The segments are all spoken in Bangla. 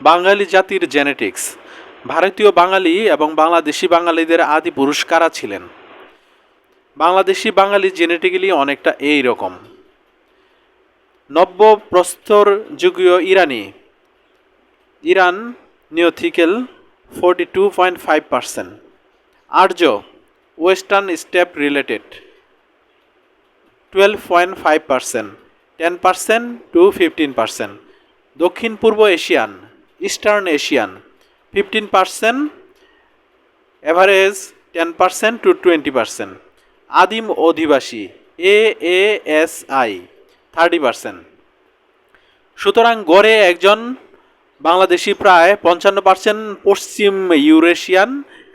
বাঙালি জাতির জেনেটিক্স ভারতীয় বাঙালি এবং বাংলাদেশি বাঙালিদের আদি পুরুষ কারা ছিলেন? বাংলাদেশি বাঙালি জেনেটিক্যালি অনেকটা এই রকম। নব্য প্রস্তর যুগীয় ইরানি। Iran neolithic forty two point five percent Arya western steppe related twelve point five percent ten percent to fifteen percent দক্ষিণ পূর্ব Asian eastern Asian fifteen percent average ten percent to twenty percent আদিম অধিবাসী A A S I thirty percent সুতরাং গড়ে একজন বাংলাদেশি প্রায় পঞ্চান্ন পার্সেন্ট পশ্চিম ইউরেশিয়ান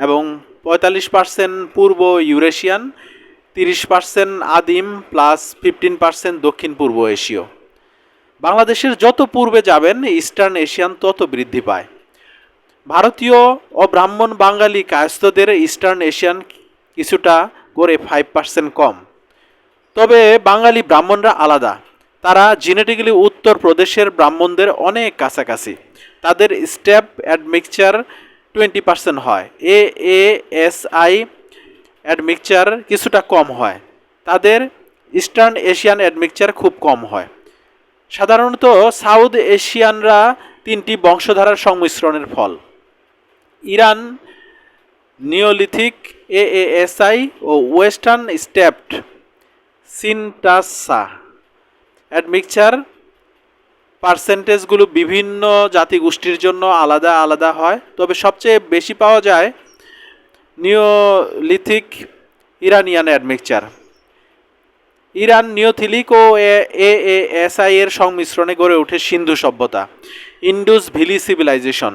এবং পঁয়তাল্লিশ পার্সেন্ট পূর্ব ইউরেশিয়ান, তিরিশ পার্সেন্ট আদিম প্লাস ফিফটিন পার্সেন্ট দক্ষিণ পূর্ব এশীয়। বাংলাদেশের যত পূর্বে যাবেন ইস্টার্ন এশিয়ান তত বৃদ্ধি পায়। ভারতীয় ও ব্রাহ্মণ বাঙালি কায়স্থদের ইস্টার্ন এশিয়ান কিছুটা করে ফাইভ পার্সেন্ট কম। তবে বাঙালি ব্রাহ্মণরা আলাদা। তারা জেনেটিক্যালি উত্তর প্রদেশের ব্রাহ্মণদের অনেক কাছাকাছি। তাদের স্টেপ অ্যাডমিক্সচার টোয়েন্টি পার্সেন্ট হয়। A A S I admixture কিছুটা কম হয়। তাদের ইস্টার্ন এশিয়ান অ্যাডমিক্সচার খুব কম হয়। সাধারণত সাউথ এশিয়ানরা তিনটি বংশধারার সংমিশ্রণের ফল। ইরান, নিওলিথিক, এএএসআই ও ওয়েস্টার্ন স্টেপড, সিনটাসা। অ্যাডমিক্সচার পার্সেন্টেজগুলো বিভিন্ন জাতিগোষ্ঠীর জন্য আলাদা আলাদা হয়, তবে সবচেয়ে বেশি পাওয়া যায় neolithic Iranian admixture Iran neolithic O A S I এর সংমিশ্রণে গড়ে ওঠে সিন্ধু সভ্যতা, ইন্ডুস ভিলি সিভিলাইজেশন।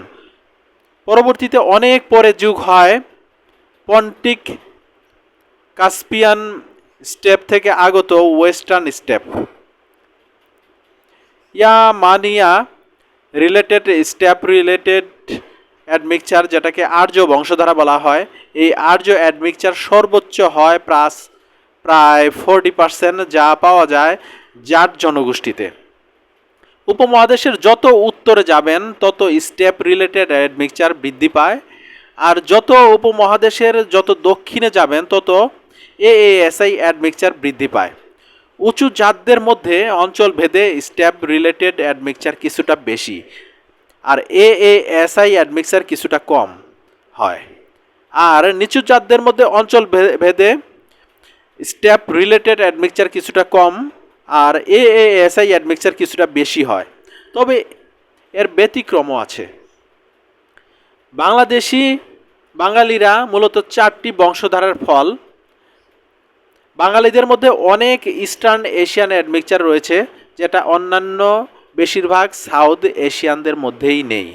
পরবর্তীতে অনেক পরে যুগ হয় পন্টিক কাস্পিয়ান স্টেপ থেকে আগত ওয়েস্টার্ন স্টেপ। ইয়া মানিয়া রিলেটেড, স্টেপ রিলেটেড অ্যাডমিক্সচার যেটাকে আর্য বংশধারা বলা হয়, এই আর্য অ্যাডমিক্সচার সর্বোচ্চ হয় প্রাস প্রায় ফোরটি পার্সেন্ট যা পাওয়া যায় জাট জনগোষ্ঠীতে। উপমহাদেশের যত উত্তরে যাবেন, তত স্টেপ রিলেটেড অ্যাডমিক্সচার বৃদ্ধি পায়। আর যত উপমহাদেশের যত দক্ষিণে যাবেন, তত এএসআই অ্যাডমিক্সচার বৃদ্ধি পায়। উঁচু জাতদের মধ্যে অঞ্চল ভেদে স্টেপ রিলেটেড অ্যাডমিক্সচার কিছুটা বেশি, আর এএসআই অ্যাডমিক্সচার কিছুটা কম হয়। আর নিচু জাতদের মধ্যে অঞ্চল ভেদে স্টেপ রিলেটেড অ্যাডমিক্সচার কিছুটা কম আর এ এএসআই অ্যাডমিক্সচার কিছুটা বেশি হয়। তবে এর ব্যতিক্রমও আছে। বাংলাদেশি বাঙালিরা মূলত চারটি বংশধারার ফল। বাঙালিদের মধ্যে অনেক ইস্টার্ন এশিয়ান অ্যাডমিক্সচার রয়েছে, যেটা অন্যান্য বেশিরভাগ সাউথ এশিয়ানদের মধ্যেই নেই।